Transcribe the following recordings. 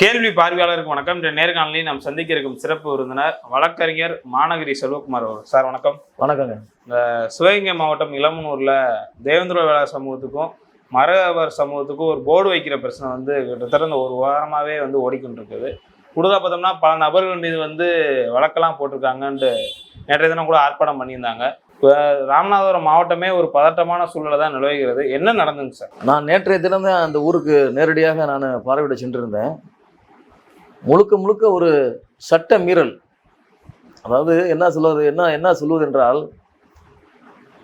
கேள்வி பார்வையாளருக்கு வணக்கம். இந்த நேர்காணலில் நாம் சந்திக்க இருக்கும் சிறப்பு விருந்தினர் வழக்கறிஞர் மாநகரி செல்வகுமார் அவர் சார் வணக்கம். வணக்கங்க. சிவகங்கை மாவட்டம் இளமனூர்ல தேவேந்திர வேளாளர் சமூகத்துக்கும் மரவர் சமூகத்துக்கும் ஒரு போர்டு வைக்கிற பிரச்சனை வந்து கிட்டத்தட்ட இந்த ஒரு வாரமாவே வந்து ஓடிக்கொண்டிருக்குது. கூடுதலாக பார்த்தோம்னா பல நபர்கள் மீது வந்து வழக்கெல்லாம் போட்டிருக்காங்கன்ட்டு நேற்றைய தினம் கூட ஆர்ப்பாட்டம் பண்ணியிருந்தாங்க. இப்போ ராமநாதபுரம் மாவட்டமே ஒரு பதட்டமான சூழ்நிலை தான் நிலவுகிறது. என்ன நடந்துங்க சார்? நான் நேற்றைய தினம் தான் அந்த ஊருக்கு நேரடியாக நான் பார்வையிட சென்றிருந்தேன். முழுக்க முழுக்க ஒரு சட்ட மீறல். அதாவது என்ன சொல்வது என்ன என்ன சொல்வது என்றால்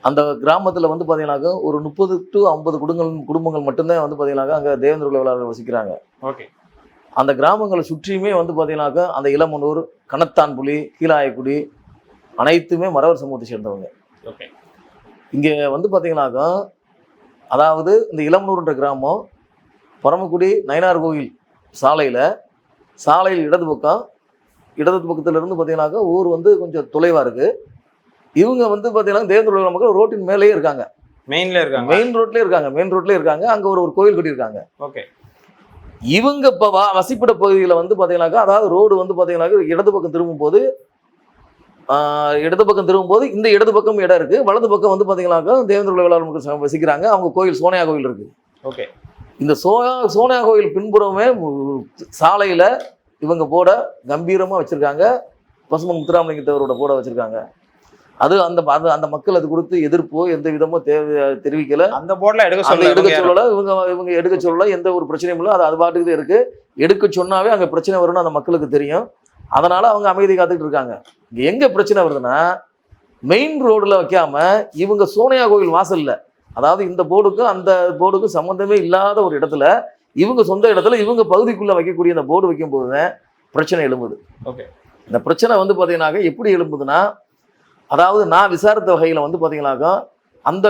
அந்த கிராமத்தில் வந்து பார்த்தீங்கன்னாக்கா ஒரு முப்பது டு ஐம்பது குடும்பங்கள் குடும்பங்கள் மட்டும்தான் வந்து பார்த்தீங்கன்னாக்கா அங்கே தேவேந்திர குலவிலாளர்கள் வசிக்கிறாங்க. ஓகே. அந்த கிராமங்களை சுற்றியுமே வந்து பார்த்தீங்கன்னாக்கா அந்த இளமனூர் கணத்தான்புலி கீழாயக்குடி அனைத்துமே மறவர் சமூகத்தை சேர்ந்தவங்க. ஓகே. இங்கே வந்து பார்த்தீங்கன்னாக்கா அதாவது இந்த இளமனூர்ன்ற கிராமம் பரமக்குடி நயினார் கோயில் சாலையில் சாலையில் இடது பக்கம் இடது பக்கத்துல இருந்து பார்த்தீங்கன்னாக்கா ஊர் வந்து கொஞ்சம் தொலைவாக இருக்குது இவங்க வந்து பார்த்தீங்கன்னா தேர்தல் மக்கள் ரோட்டின் மேலேயே இருக்காங்க. மெயின்ல இருக்காங்க. மெயின் ரோட்லேயே இருக்காங்க. மெயின் ரோட்லேயே இருக்காங்க. அங்கே ஒரு ஒரு கோயில் கட்டியிருக்காங்க. ஓகே இவங்க இப்போ வா வசிப்பிட பகுதியில் வந்து பார்த்தீங்கன்னாக்கா அதாவது ரோடு வந்து பார்த்தீங்கன்னாக்கா இடது பக்கம் திரும்பும் போது இடது பக்கம் திரும்பும் போது இந்த இடது பக்கம் இடம் இருக்கு. வலது பக்கம் வந்து பார்த்தீங்கன்னாக்கா தேவேந்திர மக்கள் சங்கம் வசிக்கிறாங்க. அவங்க கோயில் சோனியா கோயில் இருக்கு. ஓகே இந்த சோயா சோனியா கோயில் பின்புறமே சாலையில இவங்க போட கம்பீரமா வச்சிருக்காங்க. பசுமன் முத்துராமலிங்கத்தவரோட போட வச்சிருக்காங்க. அது அந்த அது அந்த மக்கள் அது கொடுத்து எதிர்ப்போ எந்த விதமோ தேவை தெரிவிக்கல. அந்த போர்டில் எடுக்க அந்த எடுக்க சொல்ல சொல்லல இவங்க இவங்க எடுக்க சொல்லல எந்த ஒரு பிரச்சனையும் இல்லை. அது அது பாட்டுக்கு இருக்கு. எடுக்க சொன்னாவே அங்க பிரச்சனை வரும்னு அந்த மக்களுக்கு தெரியும். அதனால அவங்க அமைதி காத்துக்கிட்டு இருக்காங்க. இங்க எங்க பிரச்சனை வருதுன்னா மெயின் ரோடுல வைக்காம இவங்க சோனியா கோயில் வாசல்ல அதாவது இந்த போர்டுக்கும் அந்த போர்டுக்கும் சம்மந்தமே இல்லாத ஒரு இடத்துல இவங்க சொந்த இடத்துல இவங்க பகுதிக்குள்ள வைக்கக்கூடிய இந்த போர்டு வைக்கும் போது பிரச்சனை எழும்புது. ஓகே. இந்த பிரச்சனை வந்து பார்த்தீங்கன்னாக்கா எப்படி எழும்புதுன்னா அதாவது நான் விசாரித்த வகையில் வந்து பார்த்தீங்கன்னாக்கா அந்த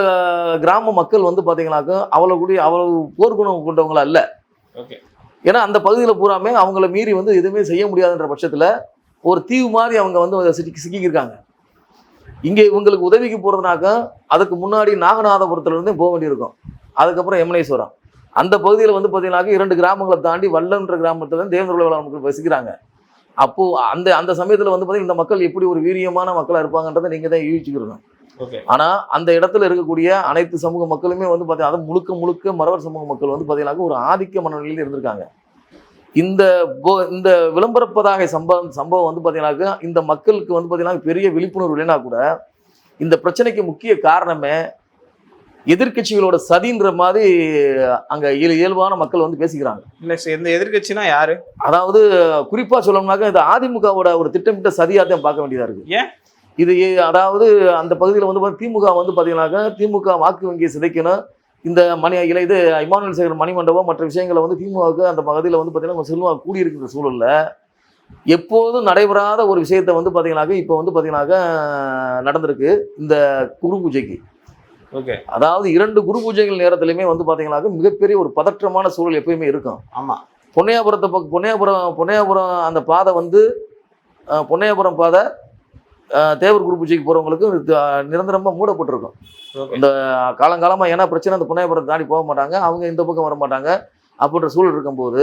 கிராம மக்கள் வந்து பார்த்தீங்கன்னாக்கா அவ்வளோ கூடிய அவ்வளவு போர்க்குணம் கொண்டவங்களா இல்லை ஓகே. ஏன்னா அந்த பகுதியில் பூராமே அவங்கள மீறி வந்து எதுவுமே செய்ய முடியாதுன்ற பட்சத்தில் ஒரு தீவு மாதிரி அவங்க வந்து சிக்கி சிக்கிக்கிருக்காங்க. இங்கே இவங்களுக்கு உதவிக்கு போகிறதுனாக்கா அதுக்கு முன்னாடி நாகநாதபுரத்துல இருந்தே போக வேண்டியிருக்கும். அதுக்கப்புறம் எமனேஸ்வரம் அந்த பகுதியில் வந்து பார்த்தீங்கன்னாக்கா இரண்டு கிராமங்களை தாண்டி வல்லன்ற கிராமத்தில் தான் தேவேந்திர மக்கள் வசிக்கிறாங்க. அப்போ அந்த அந்த சமயத்தில் வந்து பார்த்தீங்கன்னா இந்த மக்கள் எப்படி ஒரு வீரியமான மக்களாக இருப்பாங்கன்றதை நீங்கள் தான் யூகிச்சுக்கிறணும். ஓகே. ஆனா அந்த இடத்துல இருக்கக்கூடிய அனைத்து சமூக மக்களுமே வந்து பார்த்தீங்கன்னா அது முழுக்க முழுக்க மறவர் சமூக மக்கள் வந்து பார்த்தீங்கன்னா ஒரு ஆதிக்க மனநிலையில் இருந்திருக்காங்க. இந்த இந்த விளம்பரப்பதாக சம்பவம் சம்பவம் வந்து பார்த்தீங்கன்னாக்கா இந்த மக்களுக்கு வந்து பார்த்தீங்கன்னா பெரிய விழிப்புணர்வு இல்லைன்னா கூட இந்த பிரச்சனைக்கு முக்கிய காரணமே எதிர்க்கட்சிகளோட சதின்ற மாதிரி அங்க இயல் இயல்பான மக்கள் வந்து பேசிக்கிறாங்க. இல்ல சார் இந்த எதிர்க்கட்சினா யாரு? அதாவது குறிப்பா சொல்லணும்னாக்கா இது அதிமுகவோட ஒரு திட்டமிட்ட சதியாக தான் பார்க்க வேண்டியதா இருக்கு. ஏன்? இது அதாவது அந்த பகுதியில் வந்து பாத்தீங்கன்னா திமுக வந்து பார்த்தீங்கன்னாக்கா திமுக வாக்கு வங்கியை சிதைக்கணும். இந்த மணி இல இது இமானுவேல் சேகர் மணிமண்டபம் மற்ற விஷயங்களை வந்து திமுகவுக்கு அந்த பகுதியில் வந்து பார்த்தீங்கன்னா செல்வம் கூடியிருக்கிற சூழல்ல எப்போதும் நடைபெறாத ஒரு விஷயத்தை வந்து பார்த்தீங்கன்னாக்கா இப்போ வந்து பார்த்தீங்கன்னாக்கா நடந்திருக்கு இந்த குரு பூஜைக்கு. ஓகே. அதாவது இரண்டு குரு பூஜைகள் நேரத்திலுமே வந்து பார்த்தீங்கன்னாக்கா மிகப்பெரிய ஒரு பதற்றமான சூழல் எப்பயுமே இருக்கும். ஆமா. பொன்னையாபுரத்தை பக்கம் பொன்னையாபுரம் பொன்னையாபுரம் அந்த பாதை வந்து பொன்னையாபுரம் பாதை தேவர் குரு பூஜைக்கு போகிறவங்களுக்கு நிரந்தரமாக மூடப்பட்டிருக்கும். இந்த காலங்காலமாக ஏன்னா பிரச்சனை அந்த பொன்னையாபுரத்தை தாண்டி போக மாட்டாங்க அவங்க இந்த பக்கம் வர மாட்டாங்க அப்படின்ற சூழல் இருக்கும்போது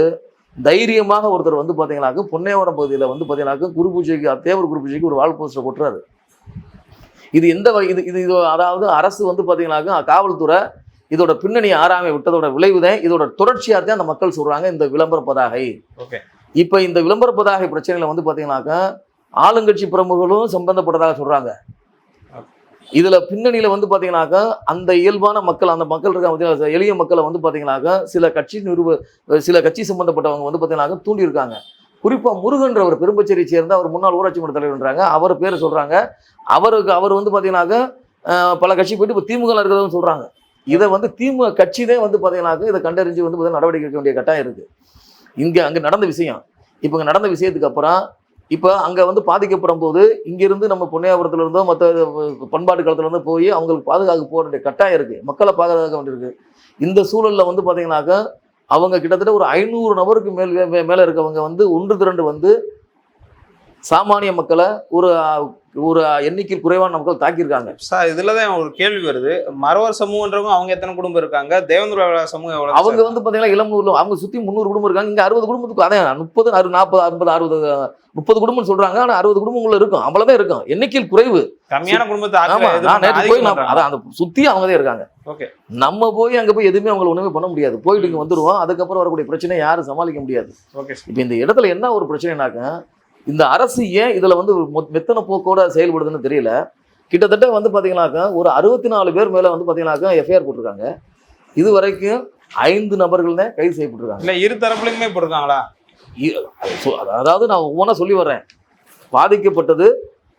தைரியமாக ஒருத்தர் வந்து பார்த்தீங்கன்னாக்க பொன்னையாபுரம் பகுதியில் வந்து பார்த்தீங்கன்னாக்க குரு பூஜைக்கு தேவர் குரு பூஜைக்கு ஒரு வால் போஸ்டர் கொட்டுறாரு இது எந்த இது இது இது அதாவது அரசு வந்து பார்த்தீங்கன்னாக்க காவல்துறை இதோட பின்னணி ஆறாமை விட்டதோட விளைவு தான் இதோட தொடர்ச்சியாக தான் அந்த மக்கள் சொல்றாங்க இந்த விளம்பர பதாகை. ஓகே. இப்போ இந்த விளம்பர பதாகை பிரச்சனையில வந்து பார்த்தீங்கன்னாக்கா ஆளுங்கட்சி பிரமுகர்களும் சம்பந்தப்பட்டதாக சொல்கிறாங்க இதில் பின்னணியில் வந்து பார்த்தீங்கன்னாக்கா அந்த இயல்பான மக்கள் அந்த மக்கள் இருக்க பார்த்தீங்கன்னா எளிய மக்களை வந்து பார்த்தீங்கன்னாக்கா சில கட்சி நிறுவ சில கட்சி சம்பந்தப்பட்டவங்க வந்து பார்த்தீங்கன்னாக்கா தூண்டி இருக்காங்க. குறிப்பா முருகன்ற ஒரு பெரும்பச்சேரியை சேர்ந்த அவர் முன்னாள் ஊராட்சி மன்ற தலைவர்ன்றாங்க. அவர் பேர் சொல்கிறாங்க அவருக்கு அவர் வந்து பார்த்தீங்கன்னாக்கா பல கட்சி போயிட்டு இப்போ திமுக இருக்கிறதும் சொல்கிறாங்க இதை வந்து திமுக கட்சி தான் வந்து பார்த்தீங்கன்னாக்கா இதை கண்டறிஞ்சு வந்து பார்த்தீங்கன்னா நடவடிக்கை எடுக்க வேண்டிய கட்டாயம் இருக்குது இங்கே அங்கே நடந்த விஷயம். இப்போ இங்கே நடந்த விஷயத்துக்கு அப்புறம் இப்போ அங்கே வந்து பாதிக்கப்படும் போது இங்கிருந்து நம்ம பொன்னையாபுரத்துல இருந்தோ மற்ற பண்பாட்டு களத்துல போய் அவங்களுக்கு பாதுகாக்க போக வேண்டிய கட்டாயம் இருக்குது மக்களை பாதுகாக்க வேண்டியிருக்கு இந்த சூழலில் வந்து பார்த்தீங்கன்னாக்கா அவங்க கிட்டத்தட்ட ஒரு ஐநூறு நபருக்கு மேல் மேலே இருக்கவங்க வந்து ஒன்று திரண்டு வந்து சாமானிய மக்களை ஒரு ஒரு எண்ணிக்கையில் குறைவான மக்கள் தாக்கியிருக்காங்க. சார் இதுலதான் ஒரு கேள்வி வருது. மறவர் சமூகன்றவங்க அவங்க எத்தனை குடும்பம் இருக்காங்க? தேவேந்திர சமூகம் அவங்க வந்து பாத்தீங்கன்னா இளமூர்ல அவங்க சுத்தி முந்நூறு குடும்பம் இருக்காங்க. இங்க அறுபது குடும்பத்துக்கு அதான் முப்பது அறுபது நாற்பது ஐம்பது அறுபது முப்பது குடும்பம் சொல்றாங்க. ஆனா அறுபது குடும்பங்கள் இருக்கும். அவ்வளவுதான் இருக்கும். எண்ணிக்கையில் குறைவு. கம்மியான குடும்பத்தை ஆமா ஆக்க- இது நான் நேற்று போய் நான். அதான் அந்த சுத்தி அவங்க தான் இருக்காங்க. ஓகே. நம்ம போய் அங்க போய் எதுவுமே அவங்களை ஒண்ணுமே பண்ண முடியாது. போயிட்டு இங்க வந்துருவோம். அதுக்கப்புறம் வரக்கூடிய பிரச்சனை யாரும் சமாளிக்க முடியாது. ஓகே இப்போ இந்த இடத்துல என்ன ஒரு பிரச்சனைனாக்க இந்த அரசு ஏன் இதுல வந்து மெத்தன போக்கோட செயல்படுதுன்னு தெரியல. கிட்டத்தட்ட வந்து பாத்தீங்கன்னாக்கா ஒரு அறுபத்தி நாலு பேர் மேல வந்து பாத்தீங்கன்னாக்கா எஃப்ஐஆர் போட்டிருக்காங்க. இது வரைக்கும் ஐந்து நபர்கள் தான் கைது செய்யப்பட்டிருக்காங்க. இல்ல இரு தரப்புலையுமே போட்டிருக்காங்களா? அதாவது நான் ஒவ்வொன்றா சொல்லி வர்றேன். பாதிக்கப்பட்டது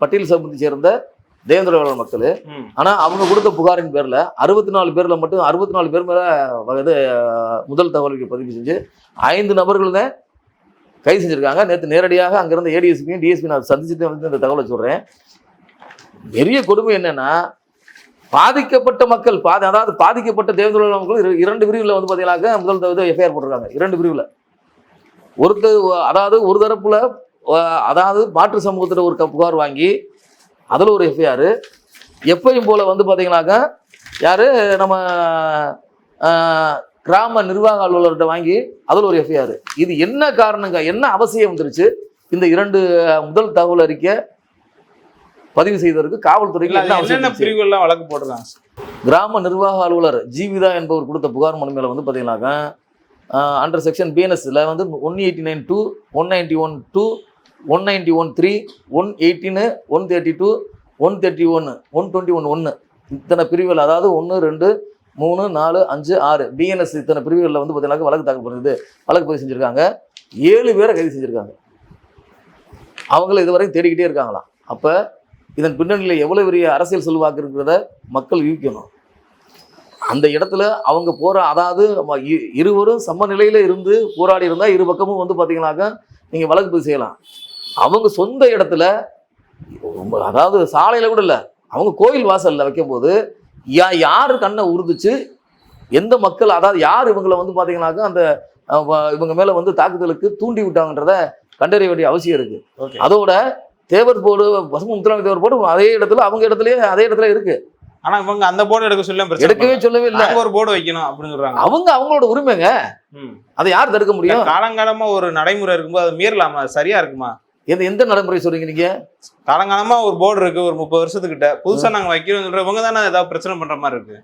பட்டியல் சமூகத்தை சேர்ந்த தேவேந்திர வேளாண் மக்கள். ம். ஆனா அவங்க கொடுத்த புகாரின் பேர்ல அறுபத்தி நாலு பேர்ல மட்டும் அறுபத்தி நாலு பேர் மேல இது முதல் தகவலுக்கு பதிவு செஞ்சு ஐந்து நபர்கள் தான் கைது செஞ்சிருக்காங்க. நேற்று நேரடியாக அங்கிருந்த ஏடிஎஸ்பியும் டிஎஸ்பி நான் சந்திச்சுட்டு வந்து இந்த தகவலை சொல்கிறேன் பெரிய கொடுமை என்னன்னா பாதிக்கப்பட்ட மக்கள் பாதி அதாவது பாதிக்கப்பட்ட தேவேந்திர மக்கள் இரண்டு பிரிவில் வந்து பார்த்தீங்கன்னாக்க முதல் தவிர எஃப்ஐஆர் போட்டிருக்காங்க. இரண்டு பிரிவில். ஒருத்தர் அதாவது ஒரு தரப்பில் அதாவது மாற்று சமூகத்தில் ஒரு க- புகார் வாங்கி அதில் ஒரு எஃப்ஐஆர் எப்பையும் போல் வந்து பார்த்தீங்கன்னாக்க யார்? நம்ம கிராம நிர்வாக அலுவலர்கிட்ட வாங்கி அதில் ஒரு எஃப்ஐஆர் இது என்ன காரணங்க? என்ன அவசியம் வந்துருச்சு? இந்த இரண்டு முதல் தகவல் அறிக்கை பதிவு செய்ததற்கு காவல்துறைக்கு என்ன அது அவசியம் என்னென்ன இருந்துச்சு? பிரிவு எல்லாம் வழக்கு போட்டிருக்காங்க? கிராம நிர்வாக அலுவலர் ஜீவிதா என்பவர் கொடுத்த புகார் மனு மேல வந்து பார்த்தீங்கன்னாக்கா அண்டர் செக்ஷன் பிஎன்எஸ்ல வந்து one eighty nine two one ninety one two one ninety one three one eighteen one thirty two one thirty ஒன்று ஒன் டுவெண்ட்டி ஒன் ஒன்று இத்தனை பிரிவுகள் அதாவது ஒன்று ரெண்டு மூணு நாலு அஞ்சு ஆறு. பிஎன்எஸ் இத்தனை பிரிவுகளில் வந்து பார்த்தீங்கன்னா வழக்கு தாக்கல் பண்ணுறது வழக்கு பதிவு செஞ்சுருக்காங்க. ஏழு பேரை கைது செஞ்சுருக்காங்க. அவங்கள இதுவரைக்கும் தேடிக்கிட்டே இருக்காங்களாம். அப்போ இதன் பின்னணியில் எவ்வளோ பெரிய அரசியல் செல்வாக்கு இருக்கிறத மக்கள் யூகிக்கணும். அந்த இடத்துல அவங்க போகிற அதாவது இருவரும் சம இருவரும் இருந்து போராடி இருந்தால் இரு பக்கமும் வந்து பார்த்தீங்கன்னாக்கா நீங்கள் வழக்கு பதிவு செய்யலாம். அவங்க சொந்த இடத்துல ரொம்ப அதாவது சாலையில் கூட இல்லை. அவங்க கோயில் வாசலில் வைக்கும்போது யா யாரு கண்ணை உறுதிச்சு எந்த மக்கள் அதாவது யார் இவங்களை வந்து பாத்தீங்கன்னாக்கா அந்த இவங்க மேல வந்து தாக்குதலுக்கு தூண்டி விட்டாங்கன்றத கண்டறிய வேண்டிய அவசியம் இருக்கு. ஓகே. அதோட தேவர் போர்டு பசும முத்துராம தேவர் போர்டு அதே இடத்துல அவங்க இடத்துலயே அதே இடத்துல இருக்கு. ஆனா இவங்க அந்த போர்டு எடுக்க சொல்ல எடுக்கவே. சொல்லவே இல்லை. ஒரு போர்டு வைக்கணும் அப்படின்னு சொல்றாங்க அவங்க அவங்களோட உரிமைங்க. அதை யார் தடுக்க முடியும்? காலங்காலமா ஒரு நடைமுறை இருக்கும்போது அது மீறலாமா? சரியா இருக்குமா? எந்த எந்த நடைமுறை சொல்றீங்க நீங்க? காலங்காலமா ஒரு போர்டு இருக்கு ஒரு முப்பது வருஷத்துக்கிட்ட. புதுசா நாங்க வைக்கிறோம் சொல்ற இவங்க தானே ஏதாவது பிரச்சனை பண்ற மாதிரி இருக்கு.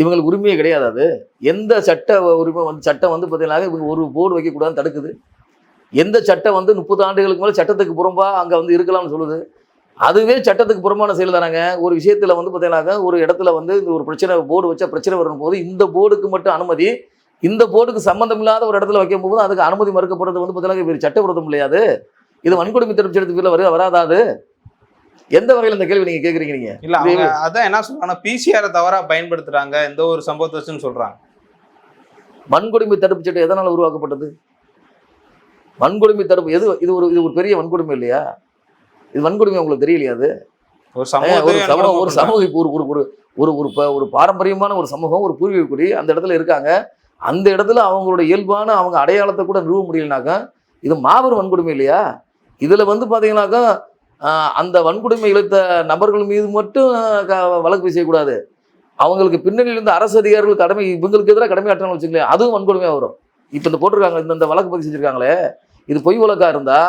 இவங்களுக்கு உரிமையே கிடையாது அது. எந்த சட்ட உரிமை வந்து சட்டம் வந்து பார்த்தீங்கன்னா இவங்க ஒரு போர்டு வைக்கக்கூடாதுன்னு தடுக்குது. எந்த சட்டம் வந்து முப்பது ஆண்டுகளுக்கு மேலே சட்டத்துக்கு புறம்பா அங்கே வந்து இருக்கலாம்னு சொல்லுது. அதுவே சட்டத்துக்கு புறம்பான செயல் தானாங்க. ஒரு விஷயத்தில் வந்து பார்த்தீங்கன்னாக்கா ஒரு இடத்துல வந்து இந்த ஒரு பிரச்சனை போர்டு வச்சா பிரச்சனை வரும் போது இந்த போர்டுக்கு மட்டும் அனுமதி இந்த போர்டுக்கு சம்மந்தம் இல்லாத ஒரு இடத்துல வைக்கும் போது அதுக்கு அனுமதி மறுக்கப்படுறது வந்து பார்த்தீங்கன்னா சட்டவிரோதம் இல்லையாது. இது வன்கொடுமை தடுப்பு சட்டத்துக்குள்ள வர வராதாது? எந்த வகையில் இந்த கேள்வி நீங்க கேட்குறீங்க நீங்க? இல்ல அவங்க அதான் என்ன சொல்றாங்கன்னா பிசிஆரை தவறா பயன்படுத்துறாங்க எந்த ஒரு சம்பவத்தை வச்சுன்னு சொல்றாங்க. வன்கொடுமை தடுப்பு சட்டம் எதனால் உருவாக்கப்பட்டது? வன்கொடுமை தடுப்பு எது இது ஒரு இது ஒரு பெரிய வன்கொடுமை இல்லையா? இது வன்கொடுமை உங்களுக்கு தெரியலையா அது? ஒரு சமூகம் ஒரு இப்போ ஒரு ஒரு ஒரு ஒரு பாரம்பரியமான ஒரு சமூகம் ஒரு பூர்வீக குடி அந்த இடத்துல இருக்காங்க. அந்த இடத்துல அவங்களோட இயல்பான அவங்க அடையாளத்தை கூட நிறுவ முடியலனாக்கா இது மாபெரும் வன்கொடுமை இல்லையா? இதுல வந்து பாத்தீங்கன்னாக்கா ஆஹ், அந்த வன்கொடுமை இழுத்த நபர்கள் மீது மட்டும் வழக்கு செய்யக்கூடாது அவங்களுக்கு பின்னணியில் இருந்த அரசு அதிகாரிகள் கடமை இவங்களுக்கு எதிராக கடமை ஆற்றணும் வச்சுங்களேன் அதுவும் வன்கொடுமையா வரும். இப்போ இந்த போட்டிருக்காங்க இந்த இந்த வழக்கு பதிவு செஞ்சிருக்காங்களே இது பொய் வழக்கா இருந்தா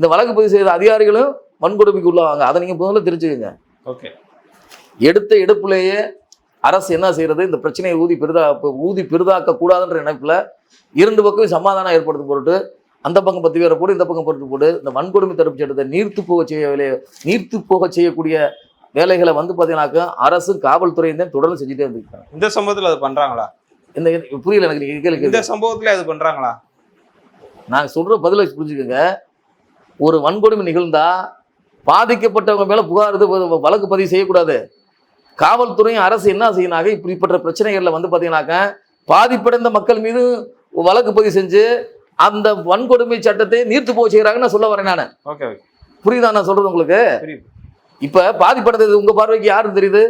இந்த வழக்கு பதிவு செய்த அதிகாரிகளும் வன்கொடுமைக்கு உள்ளவாங்க. அதை நீங்க முதல்ல தெரிஞ்சுக்கங்க. ஓகே. எடுத்த எடுப்புலேயே அரசு என்ன செய்யறது? இந்த பிரச்சனையை ஊதி பெரிதா ஊதி பெரிதாக்க கூடாதுன்ற நினைப்புல இரண்டு பக்கம் சமாதானம் ஏற்படுத்தும் பொருட்டு அந்த பக்கம் பத்து பேரை போட்டு இந்த பக்கம் பொறுத்து போட்டு இந்த வன்கொடுமை தடுப்பு சட்டத்தை நீர்த்து போக செய்ய வேலையை நீர்த்து போக செய்யக்கூடிய வேலைகளை வந்து பார்த்தீங்கன்னாக்கா அரசு காவல்துறையும் தான் தொடர்ந்து செஞ்சுட்டே இருந்துருக்காங்க இந்த சம்பவத்துல அது பண்றாங்களா? இந்த புரியல எனக்கு இந்த சம்பவத்துல அது பண்றாங்களா? நான் சொல்ற பதிலை புரிஞ்சுக்கோங்க. ஒரு வன்கொடுமை நிகழ்ந்தா பாதிக்கப்பட்டவங்க மேல புகார் வழக்கு பதிவு செய்யக்கூடாது. காவல்துறையும் அரசு என்ன செய்யினாங்க? இப்படிப்பட்ட பிரச்சனைகள்ல வந்து பாத்தீங்கன்னாக்க பாதிப்படைந்த மக்கள் மீது வழக்கு பதிவு செஞ்சு அந்த வன்கொடுமை சட்டத்தை நீர்த்து போக செய்யறாங்கன்னு நான் சொல்ல வரேன் நான். புரியுதா நான் சொல்றது உங்களுக்கு? இப்ப பாதிப்படைந்தது உங்க பார்வைக்கு யாருன்னு தெரியுது?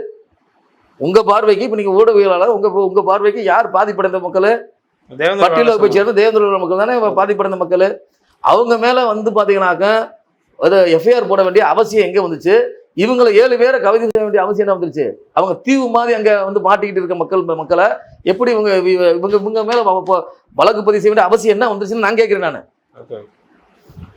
உங்க பார்வைக்கு இப்ப நீங்க ஊடகவியலாளர் உங்க உங்க பார்வைக்கு யார் பாதிப்படைந்த மக்கள்? பட்டியலில் போய் சேர்ந்த தேவேந்திர மக்கள் தானே பாதிப்படைந்த மக்கள்? அவங்க மேல வந்து பாத்தீங்கன்னாக்க அது எஃப்ஐஆர் போட வேண்டிய அவசியம் எங்க வந்துச்சு? இவங்களை ஏழு பேரை கவிதை செய்ய வேண்டிய அவசியம் என்ன வந்துருச்சு? அவங்க தீவு மாதிரி அங்க வந்து மாட்டிக்கிட்டு இருக்க மக்கள் மக்களை எப்படி இவங்க இவ- இவங்க இவங்க மேல வழக்கு பதிவு செய்ய வேண்டிய அவசியம் என்ன வந்துருச்சுன்னு நான் கேட்கிறேன் நான்.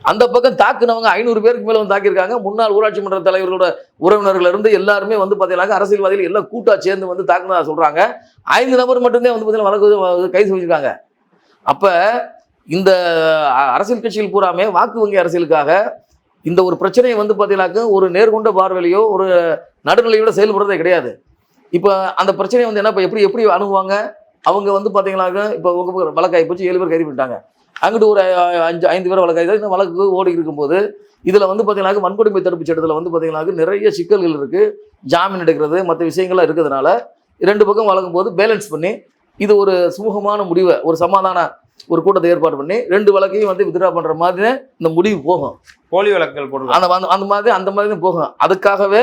அந்த பக்கம் தாக்குனவங்க ஐநூறு பேருக்கு மேல வந்து தாக்கியிருக்காங்க. முன்னாள் ஊராட்சி மன்ற தலைவர்களோட உறவினர்கள் இருந்து எல்லாருமே வந்து பாத்தீங்கன்னா அரசியல்வாதிகள் எல்லாம் கூட்டா சேர்ந்து வந்து தாக்குனதா சொல்றாங்க. ஐந்து நபர் மட்டும்தான் வந்து பாத்தீங்கன்னா வழக்கு கைது செஞ்சிருக்காங்க. அப்ப இந்த அரசியல் கட்சிகள் பூராமே வாக்கு வங்கி அரசியலுக்காக இந்த ஒரு பிரச்சனையை வந்து பார்த்தீங்கன்னாக்க ஒரு நேர்கொண்ட பார்வையிலையோ ஒரு நடுநிலையோட செயல்படுறதே கிடையாது. இப்போ அந்த பிரச்சனையை வந்து என்ன இப்போ எப்படி எப்படி அணுகுவாங்க? அவங்க வந்து பார்த்தீங்கன்னாக்க இப்போ உங்க வழக்காகி போச்சு ஏழு பேர் கைது பண்ணிட்டாங்க. அங்கிட்டு ஒரு அஞ்சு ஐந்து பேர் வழக்காகி இந்த வழக்கு ஓடி இருக்கும்போது இதில் வந்து பார்த்தீங்கன்னாக்க வன்கொடுமை தடுப்பு சட்டத்தில் வந்து பார்த்தீங்கன்னாக்க நிறைய சிக்கல்கள் இருக்குது ஜாமீன் எடுக்கிறது மற்ற விஷயங்கள்லாம் இருக்கிறதுனால ரெண்டு பக்கம் வழங்கும் போது பேலன்ஸ் பண்ணி இது ஒரு சுமூகமான முடிவை ஒரு சமாதான ஒரு கூட்டத்தை ஏற்பாடு பண்ணி ரெண்டு வழக்கையும் வந்து வித்ட்ரா பண்ணுற மாதிரி இந்த முடிவு போகும். போலி வழக்குகள் போட்டு அந்த அந்த- மாதிரி அந்த மாதிரி தான் போகும். அதுக்காகவே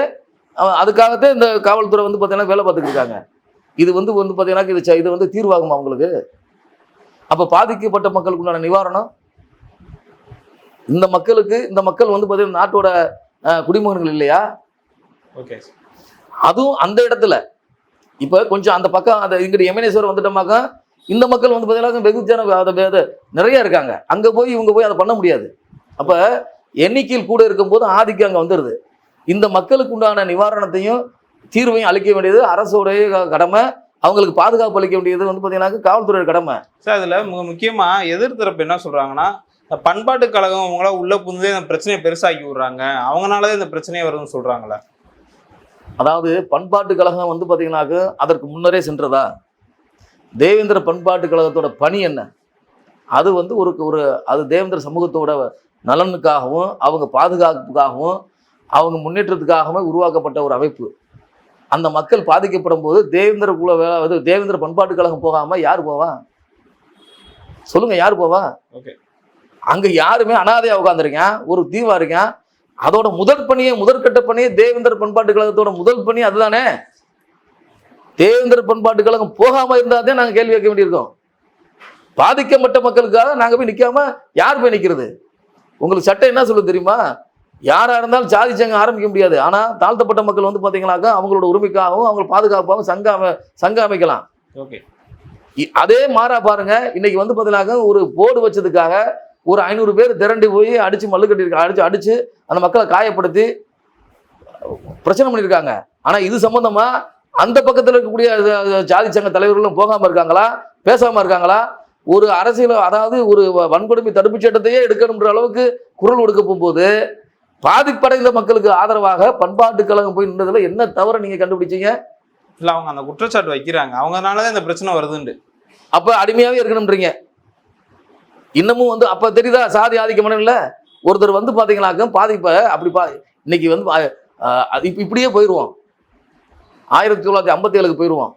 அதுக்காகத்தான் இந்த காவல்துறை வந்து பார்த்தீங்கன்னா வேலை பார்த்துட்டு இருக்காங்க. இது வந்து வந்து பார்த்தீங்கன்னா இது இது வந்து தீர்வாகுமா அவங்களுக்கு அப்போ பாதிக்கப்பட்ட மக்களுக்கு உண்டான நிவாரணம்? இந்த மக்களுக்கு இந்த மக்கள் வந்து பார்த்தீங்கன்னா நாட்டோட குடிமகன்கள் இல்லையா? ஓகே. அதுவும் அந்த இடத்துல. இப்போ கொஞ்சம் அந்த பக்கம் அந்த இங்கிட்டு எமனேஸ்வரம் வந்துட்டோமாக்கா இந்த மக்கள் வந்து பார்த்தீங்கன்னா வெகுஜன அதை நிறைய இருக்காங்க. அங்கே போய் இவங்க போய் அதை பண்ண முடியாது. அப்போ எண்ணிக்கையில் கூட இருக்கும்போது ஆதிக்கம் அங்கே வந்துடுது இந்த மக்களுக்கு உண்டான நிவாரணத்தையும் தீர்வையும் அளிக்க வேண்டியது அரசுடைய கடமை. அவங்களுக்கு பாதுகாப்பு அளிக்க வேண்டியது வந்து பார்த்தீங்கன்னா காவல்துறை கடமை. சார் அதுல மிக முக்கியமா எதிர்த்தரப்பு என்ன சொல்றாங்கன்னா இந்த பண்பாட்டு கழகம் அவங்கள உள்ள புகுந்து இந்த பிரச்சனையை பெருசாக்கி விடுறாங்க. அவங்கனாலதான் இந்த பிரச்சனையே வருதுன்னு சொல்றாங்களே அதாவது பண்பாட்டு கழகம் வந்து பார்த்தீங்கன்னாக்க அதற்கு முன்னரே சென்றதா? தேவேந்திர பண்பாட்டு கழகத்தோட பணி என்ன? அது வந்து ஒரு ஒரு அது தேவேந்திர சமூகத்தோட நலனுக்காகவும் அவங்க பாதுகாப்புக்காகவும் அவங்க முன்னேற்றத்துக்காகவும் உருவாக்கப்பட்ட ஒரு அமைப்பு. அந்த மக்கள் பாதிக்கப்படும் போது தேவேந்திர குல அது தேவேந்திர பண்பாட்டு கழகம் போகாம யார் போவா? சொல்லுங்க யார் போவா? ஓகே. அங்க யாருமே அனாதையா உட்காந்துருக்கேன் ஒரு தீவா இருக்கேன் அதோட முதல் பணியே முதற்கட்ட பணியே தேவேந்திர பண்பாட்டு கழகத்தோட முதல் பணி அதுதானே? தேவேந்திர பண்பாட்டு கழகம் போகாம இருந்தாதே நாங்க கேள்வி கேட்க வேண்டியிருக்கோம். பாதிக்கப்பட்ட மக்களுக்காக நாங்க போய் நிக்காம யார் போய் நிக்கிறது? உங்களுக்கு சட்டம் என்ன சொல்லுது தெரியுமா? யாரா இருந்தாலும் ஜாதி சங்கம் ஆரம்பிக்க முடியாது. ஆனா தாழ்த்தப்பட்ட மக்கள் வந்து பாத்தீங்கன்னாக்கா அவங்களோட உரிமைக்காகவும் அவங்க பாதுகாப்பாகவும் சங்க அமை சங்க அமைக்கலாம். ஓகே. அதே மாறா பாருங்க. இன்னைக்கு வந்து பார்த்தீங்கன்னாக்க ஒரு போர்டு வச்சதுக்காக ஒரு ஐநூறு பேர் திரண்டு போய் அடிச்சு மல்லு கட்டியிருக்காங்க அடிச்சு அடிச்சு அந்த மக்களை காயப்படுத்தி பிரச்சனை பண்ணியிருக்காங்க. ஆனா இது சம்பந்தமா அந்த பக்கத்துல இருக்கக்கூடிய ஜாதி சங்க தலைவர்களும் போகாம இருக்காங்களா? பேசாம இருக்காங்களா? ஒரு அரசியல் அதாவது ஒரு வ- வன்கொடுமை தடுப்புச் சட்டத்தையே எடுக்கணுன்ற அளவுக்கு குரல் கொடுக்க போகும்போது பாதிப்படைந்த மக்களுக்கு ஆதரவாக பண்பாட்டு கழகம் போய் நின்றதுல என்ன தவறை நீங்க கண்டுபிடிச்சீங்க? இல்ல அவங்க அந்த குற்றச்சாட்டு வைக்கிறாங்க. அவங்கனாலதான் இந்த பிரச்சனை வருதுண்டு அப்ப அடிமையாவே இருக்கணும்ன்றீங்க. இன்னமும் வந்து அப்ப தெரியுதா? சாதி ஆதிக்கம் இல்ல? ஒருத்தர் வந்து பாத்தீங்கன்னாக்க பாதிப்ப அப்படி பா இன்னைக்கு வந்து இப்ப இப்படியே போயிடுவோம் ஆயிரத்தி தொள்ளாயிரத்தி ஐம்பத்தி ஏழுக்கு போயிடுவோம்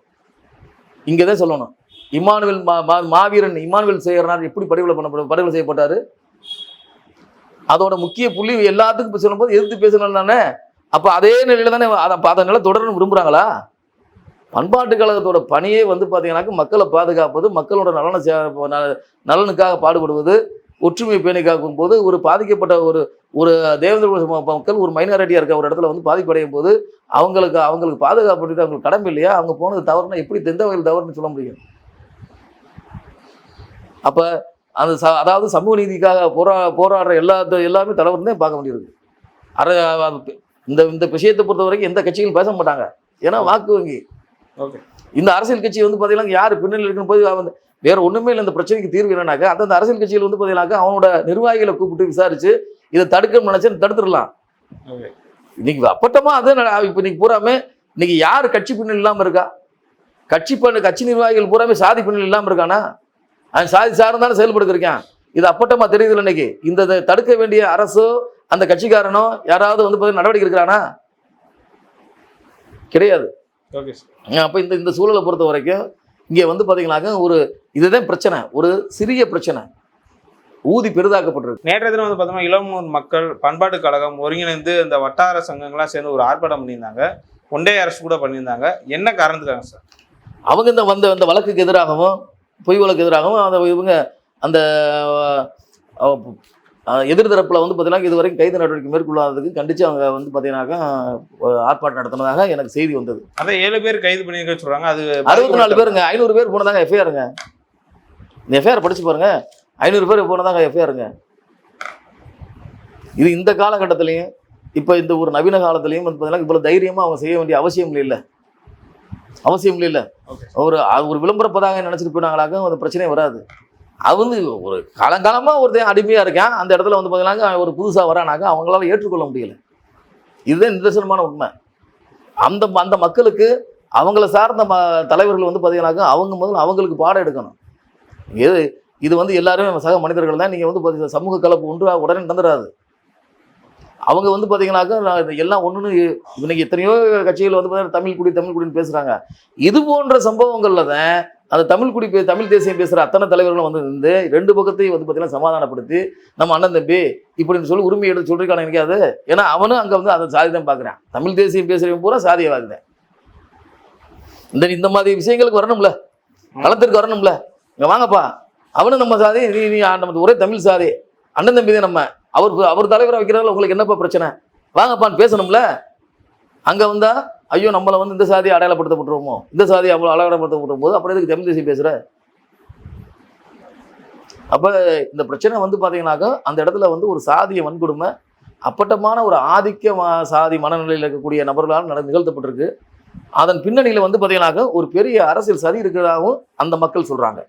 இங்கே தான் சொல்லணும். இமானுவேல் மா மா- மாவீரன் இமானுவேல் செய்கிறனார் எப்படி படுகொலை பண்ணப்பட படுகொலை செய்யப்பட்டாரு? அதோட முக்கிய புள்ளி எல்லாத்துக்கும் இப்ப சொல்லும்போது எதிர்த்து பேசணும் தானே? அப்போ அதே நிலையில தானே அதை அதை நிலை தொடரணும் விரும்புகிறாங்களா பண்பாட்டு கழகத்தோட பணியே வந்து பார்த்தீங்கன்னாக்க மக்களை பாதுகாப்பது மக்களோட நலனை நலனுக்காக பாடுபடுவது ஒற்றுமை பேணி காக்கும் போது ஒரு பாதிக்கப்பட்ட ஒரு ஒரு தேவேந்திர மக்கள் ஒரு மைனாரிட்டியாக இருக்க ஒரு இடத்துல வந்து பாதிப்படையும் போது அவங்களுக்கு அவங்களுக்கு பாதுகாப்பு அவங்களுக்கு கடமை இல்லையா? அவங்க போனது தவறுனா எப்படி தெந்த வகையில் தவறுன்னு சொல்ல முடியும்? அப்ப அந்த ச- அதாவது சமூக நீதிக்காக போரா போராடுற எல்லா எல்லாமே தலைவர்னே பார்க்க வேண்டியிருக்கு. அரை இந்த இந்த விஷயத்தை பொறுத்த வரைக்கும் எந்த கட்சிகளும் பேச மாட்டாங்க. ஏன்னா வாக்கு வங்கி. இந்த அரசியல் கட்சி வந்து பார்த்தீங்கன்னா யார் பின்னணியில் இருக்குன்னு போய் அவன் வேற ஒண்ணுமே இல்லை இந்த பிரச்சனைக்கு தீர்வு என்னன்னாக்கா அந்தந்த அரசியல் கட்சியில் வந்து பார்த்தீங்கன்னாக்கா அவனோட நிர்வாகிகளை கூப்பிட்டு விசாரிச்சு இதை தடுக்கணும்னு நினைச்சு தடுத்துடலாம். ஓகே இன்னைக்கு அப்பட்டமா அது இப்ப இன்னைக்கு பூராமே இன்னைக்கு யார் கட்சி பின்னணி இல்லாம இருக்கா? கட்சி பண்ண கட்சி நிர்வாகிகள் பூராமே சாதி பின்னணி இல்லாம இருக்கானா? அவன் சாதி சார்ந்தாலும் செயல்படுக்க இருக்கான் இது அப்பட்டமா தெரியுது இன்னைக்கு. இந்த தடுக்க வேண்டிய அரசோ அந்த கட்சிக்காரனோ யாராவது வந்து பார்த்தீங்கன்னா நடவடிக்கை இருக்கிறானா கிடையாது. ஓகே சார் அப்போ இந்த இந்த சூழலை பொறுத்த வரைக்கும் இங்கே வந்து பார்த்தீங்கன்னாக்க ஒரு இதுதான் பிரச்சனை. ஒரு சிறிய பிரச்சனை. ஊதி பெரிதாக்கப்பட்டிருக்கு. நேற்றைய தினம் வந்து பார்த்தோம்னா இளமூர் மக்கள் பண்பாட்டு கழகம் ஒருங்கிணைந்து இந்த வட்டார சங்கங்கள்லாம் சேர்ந்து ஒரு ஆர்ப்பாட்டம் பண்ணியிருந்தாங்க. ஒன்டே அரசு கூட பண்ணியிருந்தாங்க. என்ன காரணத்துக்காக சார்? அவங்க இந்த வந்த அந்த வழக்குக்கு எதிராகவும் பொய் வழக்கு எதிராகவும் அந்த இவங்க அந்த எதிர்தரப்புல வந்து பார்த்தீங்கன்னா இதுவரைக்கும் கைது நடவடிக்கை மேற்கொள்ளாததுக்கு கண்டிச்சு அவங்க வந்து பார்த்தீங்கன்னாக்கா ஆர்ப்பாட்டம் நடத்தினதாக எனக்கு செய்தி வந்தது. அதான் ஏழு பேர் கைது பண்ணியிருக்க சொல்றாங்க. அது அறுபத்தி நாலு பேருங்க. ஐநூறு பேர் போனதாங்க எஃப்ஐஆருங்க இந்த எஃப்ஐஆர் படிச்சு பாருங்க. ஐநூறு பேர் போனதாங்க எஃப்ஐஆருங்க இது இந்த காலகட்டத்திலையும் இப்போ இந்த ஒரு நவீன காலத்திலையும் வந்து பார்த்தீங்கன்னா இவ்வளோ தைரியமாக அவங்க செய்ய வேண்டிய அவசியம் இல்லை அவசியம் இல்லை Okay. ஒரு ஒரு விளம்பர நினச்சிட்டு போயிட்டாங்களாக்க அந்த பிரச்சனையே வராது. அது வந்து ஒரு காலங்காலமாக ஒருத்தன் அடிமையாக இருக்கான். அந்த இடத்துல வந்து பார்த்தீங்கன்னா ஒரு புதுசாக வரானாக்கா அவங்களால ஏற்றுக்கொள்ள முடியல. இதுதான் நிதர்சனமான உண்மை. அந்த அந்த மக்களுக்கு அவங்கள சார்ந்த ம தலைவர்கள் வந்து பார்த்தீங்கன்னாக்கா அவங்க முதல்ல அவங்களுக்கு பாடம் எடுக்கணும். இது இது வந்து எல்லாருமே சக மனிதர்கள் தான். நீங்கள் வந்து பார்த்தீங்கன்னா சமூக கலப்பு ஒன்று உடனே நடந்துடாது அவங்க வந்து பார்த்தீங்கன்னாக்கா நான் எல்லாம் ஒன்றுன்னு இன்னைக்கு எத்தனையோ கட்சிகள் வந்து பார்த்தீங்கன்னா தமிழ் குடி தமிழ் குடின்னு பேசுகிறாங்க இது போன்ற சம்பவங்களில் தான் அந்த தமிழ் குடி தமிழ் தேசியம் பேசுகிற அத்தனை தலைவர்களும் வந்து இருந்து ரெண்டு பக்கத்தையும் வந்து பார்த்தீங்கன்னா சமாதானப்படுத்தி நம்ம அண்ணன் தம்பி இப்படின்னு சொல்லி உரிமை எடுத்து சொல்லிருக்கான நினைக்காது ஏன்னா அவனும் அங்கே வந்து அதை சாதி தான் பார்க்குறான் தமிழ் தேசியம் பேசுகிறவன் பூரா சாதியவாதி தான். இந்த இந்த மாதிரி விஷயங்களுக்கு வரணும்ல. களத்திற்கு வரணும்ல. இங்கே வாங்கப்பா. அவனும் நம்ம சாதி நீ நீ நமக்கு ஒரே தமிழ் சாதி. அண்ணன் தம்பி தான் நம்ம. அவர் அவர் தலைவரை வைக்கிறதால உங்களுக்கு என்னப்பா பிரச்சனை? வாங்கப்பான்னு பேசணும்ல. அங்கே வந்தா ஐயோ நம்மளை வந்து இந்த சாதியை அடையாளப்படுத்தப்பட்டுருவோமோ? இந்த சாதி அவ்வளோ அடையாளப்படுத்தப்படும் போது அப்புறம் எதுக்கு தமிழ் தேசியம் பேசுகிற அப்போ இந்த பிரச்சனை வந்து பார்த்தீங்கன்னாக்கா அந்த இடத்துல வந்து ஒரு சாதிய வன்கொடுமை அப்பட்டமான ஒரு ஆதிக்க ம- சாதி மனநிலையில் இருக்கக்கூடிய நபர்களால் நட நிகழ்த்தப்பட்டிருக்கு. அதன் பின்னணியில் வந்து பார்த்தீங்கன்னாக்கா ஒரு பெரிய அரசியல் சதி இருக்கிறதாகவும் அந்த மக்கள் சொல்கிறாங்க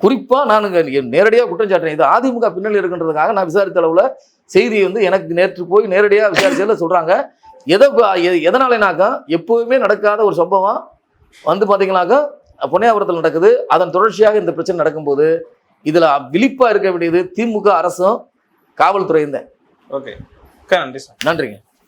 குறிப்பாக நான் நேரடியாக குற்றம் சாட்டினேன் இது அதிமுக பின்னணி இருக்குன்றதுக்காக நான் விசாரித்த அளவில் செய்தியை வந்து எனக்கு நேற்று போய் நேரடியாக விசாரிச்சதில் சொல்கிறாங்க எதை எதனாலனாக்கா எப்போதுமே நடக்காத ஒரு சம்பவம் வந்து பார்த்தீங்கன்னாக்கா பொன்னியாபுரத்தில் நடக்குது. அதன் தொடர்ச்சியாக இந்த பிரச்சனை நடக்கும்போது இதில் விழிப்பாக இருக்க வேண்டியது திமுக அரசும் காவல்துறையும் தான். ஓகே நன்றி சார். நன்றிங்க.